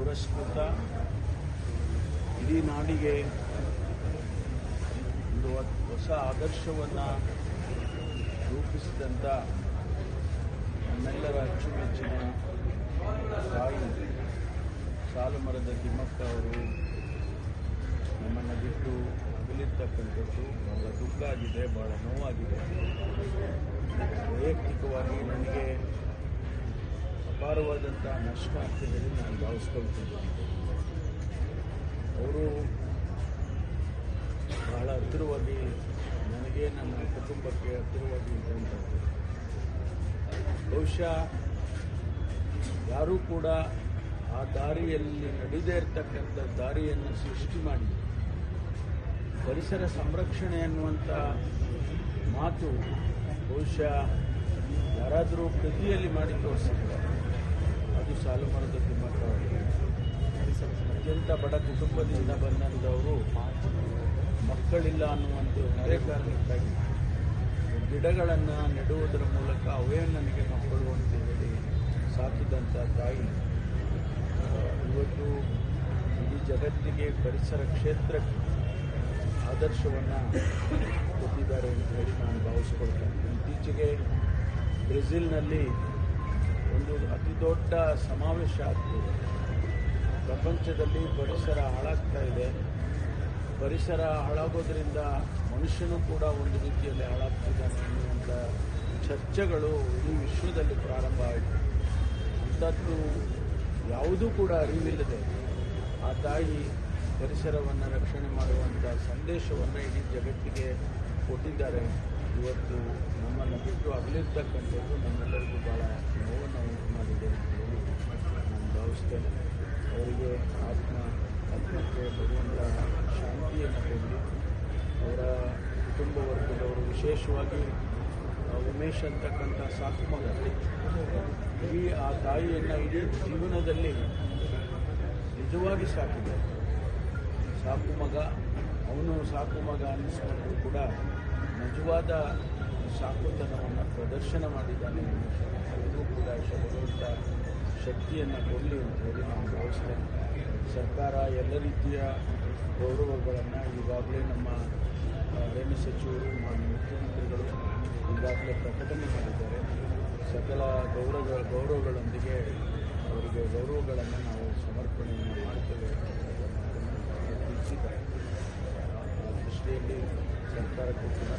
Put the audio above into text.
ಪುರಸ್ಕೃತ ಇಡೀ ನಾಡಿಗೆ ಒಂದು ಹೊಸ ಆದರ್ಶವನ್ನು ರೂಪಿಸಿದಂಥ ನಮ್ಮೆಲ್ಲರ ಅಚ್ಚುಮೆಚ್ಚಿನ ತಾಯಿ ಸಾಲುಮರದ ತಿಮ್ಮಕ್ಕ ಅವರು ನಮ್ಮನ್ನು ಬಿಟ್ಟು ಅಗಲಿರ್ತಕ್ಕಂಥದ್ದು ಬಹಳ ದುಃಖ ಆಗಿದೆ, ಬಹಳ ನೋವಾಗಿದೆ. ವೈಯಕ್ತಿಕವಾಗಿ ನನಗೆ ಅಪಾರವಾದಂಥ ನಷ್ಟ ಹೇಳಿ ನಾನು ಭಾವಿಸ್ಕೊಳ್ತೀನಿ. ಅವರು ಬಹಳ ಹತ್ತಿರವಾಗಿ ನನಗೆ, ನನ್ನ ಕುಟುಂಬಕ್ಕೆ ಹತ್ತಿರವಾಗಿ ಇದ್ದಂಥದ್ದು ಬಹುಶಃ ಯಾರೂ ಕೂಡ ಆ ದಾರಿಯಲ್ಲಿ ನಡೆದೇ ಇರತಕ್ಕಂಥ ದಾರಿಯನ್ನು ಸೃಷ್ಟಿ ಮಾಡಿ, ಪರಿಸರ ಸಂರಕ್ಷಣೆ ಅನ್ನುವಂಥ ಮಾತು ಬಹುಶಃ ಯಾರಾದರೂ ಕೃತಿಯಲ್ಲಿ ಮಾಡಿ ತೋರಿಸಿದ್ರೆ ಸಾಲುಮರದ ತಿಮ್ಮಕ್ಕ ಅವರು ಅತ್ಯಂತ ಬಡ ಕುಟುಂಬದಿಂದ ಬಂದಂಥವರು ಮಕ್ಕಳಿಲ್ಲ ಅನ್ನುವಂಥ ನೆರೆ ಕಾರಣಕ್ಕಾಗಿ ಗಿಡಗಳನ್ನು ನೆಡುವುದರ ಮೂಲಕ ಅವೇ ನನಗೆ ಮಕ್ಕಳು ಅಂತ ಹೇಳಿ ಸಾಕಿದಂಥ ತಾಯಿ. ಇವತ್ತು ಇಡೀ ಜಗತ್ತಿಗೆ ಪರಿಸರ ಕ್ಷೇತ್ರಕ್ಕೆ ಆದರ್ಶವನ್ನು ಕೊಟ್ಟಿದ್ದಾರೆ ಅಂತ ಹೇಳಿ ನಾನು ಭಾವಿಸ್ಕೊಳ್ತೇನೆ. ಇತ್ತೀಚೆಗೆ ಬ್ರೆಜಿಲ್ನಲ್ಲಿ ಒಂದು ಅತಿ ದೊಡ್ಡ ಸಮಾವೇಶ ಆಗ್ತಿದೆ. ಪ್ರಪಂಚದಲ್ಲಿ ಪರಿಸರ ಹಾಳಾಗ್ತಾ ಇದೆ. ಪರಿಸರ ಹಾಳಾಗೋದ್ರಿಂದ ಮನುಷ್ಯನೂ ಕೂಡ ಒಂದು ರೀತಿಯಲ್ಲಿ ಹಾಳಾಗ್ತಿದ್ದಾನೆ ಅನ್ನುವಂಥ ಚರ್ಚೆಗಳು ಇಡೀ ವಿಶ್ವದಲ್ಲಿ ಪ್ರಾರಂಭ ಆಯಿತು. ಅಂಥದ್ದು ಯಾವುದೂ ಕೂಡ ಅರಿವಿಲ್ಲದೆ ಆ ತಾಯಿ ಪರಿಸರವನ್ನು ರಕ್ಷಣೆ ಮಾಡುವಂಥ ಸಂದೇಶವನ್ನು ಇಡೀ ಜಗತ್ತಿಗೆ ಕೊಟ್ಟಿದ್ದಾರೆ. ಇವತ್ತು ನಮ್ಮನ್ನು ಬಿಟ್ಟು ಅಗಲಿರ್ತಕ್ಕಂಥದ್ದು ನಮ್ಮೆಲ್ಲರಿಗೂ ಭಾಳ ನೋವನ್ನು ಉಂಟು ಮಾಡಿದೆ ಅಂತ ಹೇಳಿ ನಾನು ಭಾವಿಸ್ತೇನೆ ಅವರಿಗೆ ಆತ್ಮ, ಆತ್ಮಕ್ಕೆ ಭಗವಂತ ಶಾಂತಿಯನ್ನು ಕೊಡಲಿ ಅವರ ಕುಟುಂಬ ವರ್ಗದವರು ವಿಶೇಷವಾಗಿ ಉಮೇಶ್ ಅಂತಕ್ಕಂಥ ಸಾಕು ಮಗಲ್ಲಿ ಇಡೀ ಆ ತಾಯಿಯನ್ನು ಇಡೀ ಜೀವನದಲ್ಲಿ ನಿಜವಾಗಿ ಸಾಕಿದೆ. ಸಾಕು ಮಗ, ಅವನು ಸಾಕು ಮಗ ಅನ್ನಿಸ್ಕೊಂಡು ಕೂಡ ನಿಜವಾದ ಸಾಕುತನವನ್ನು ಪ್ರದರ್ಶನ ಮಾಡಿದ್ದಾನೆ. ಅವರಿಗೂ ಕೂಡ ಭಗವಂತ ಶಕ್ತಿಯನ್ನು ಕೊಡಲಿ ಅಂತ ಹೇಳಿ ನಾವು ಭಾವಿಸ್ತೇನೆ. ಸರ್ಕಾರ ಎಲ್ಲ ರೀತಿಯ ಗೌರವಗಳನ್ನು ಈಗಾಗಲೇ ನಮ್ಮ ಅರಣ್ಯ ಸಚಿವರು ಮಾನ್ಯ ಮುಖ್ಯಮಂತ್ರಿಗಳು ಈಗಾಗಲೇ ಪ್ರಕಟಣೆ ಮಾಡಿದ್ದಾರೆ. ಸಕಲ ಗೌರವ, ಗೌರವಗಳೊಂದಿಗೆ ಅವರಿಗೆ ಗೌರವಗಳನ್ನು ನಾವು ಸಮರ್ಪಣೆ ಮಾಡ್ತೇವೆ ತಿಳಿಸಿದ್ದಾರೆ. ಆ ದೃಷ್ಟಿಯಲ್ಲಿ ಸರ್ಕಾರಕ್ಕೂ ಕೂಡ